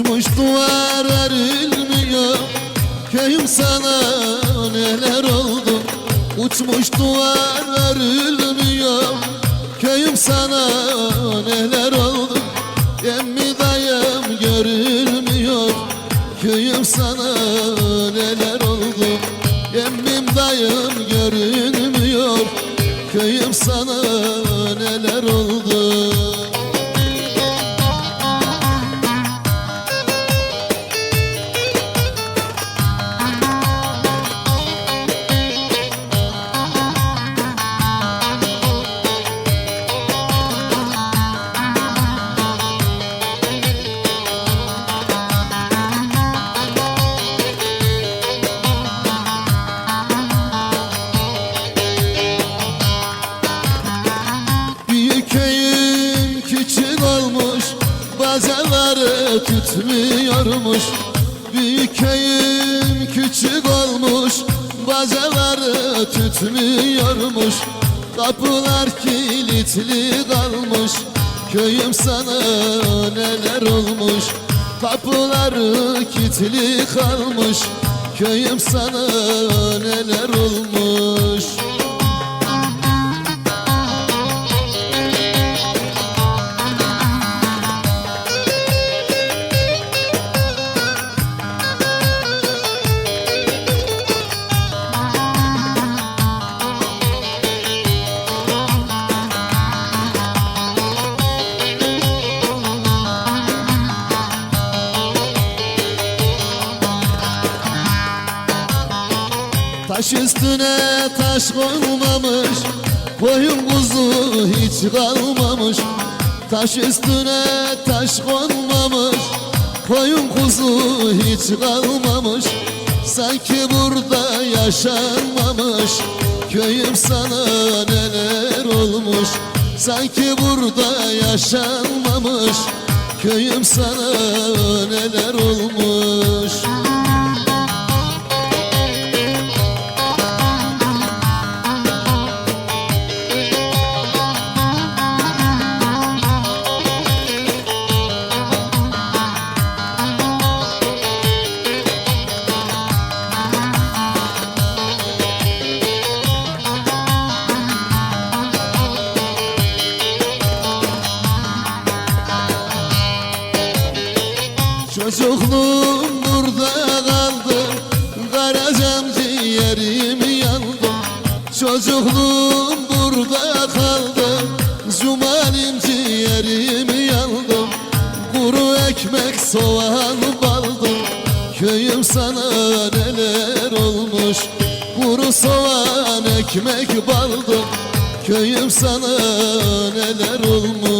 Uçmuş duvar erilmiyor. Köyüm sana neler oldu? Uçmuş duvar erilmiyor. Köyüm sana neler oldu? Emmi dayım görülmüyor? Köyüm sana neler oldu? Emmim dayım görünmüyor Köyüm sana tutmuyormuş Büyük köyüm küçük olmuş. Bacaları tutmuyormuş Kapılar kilitli kalmış. Köyüm sana neler olmuş? Kapıları kilitli kalmış. Köyüm sana neler Taş üstüne taş konmamış Koyun kuzu hiç kalmamış. Taş üstüne taş konmamış Koyun kuzu hiç kalmamış. Sanki burada yaşanmamış Köyüm sana neler olmuş. Sanki burada yaşanmamış Köyüm sana neler olmuş Çocukluğum burada kaldı Karacam ciğerim yandı. Çocukluğum burada kaldı Zumalim ciğerim yandı. Kuru ekmek soğan baldım Köyüm sana neler olmuş? Kuru soğan ekmek baldım Köyüm sana neler olmuş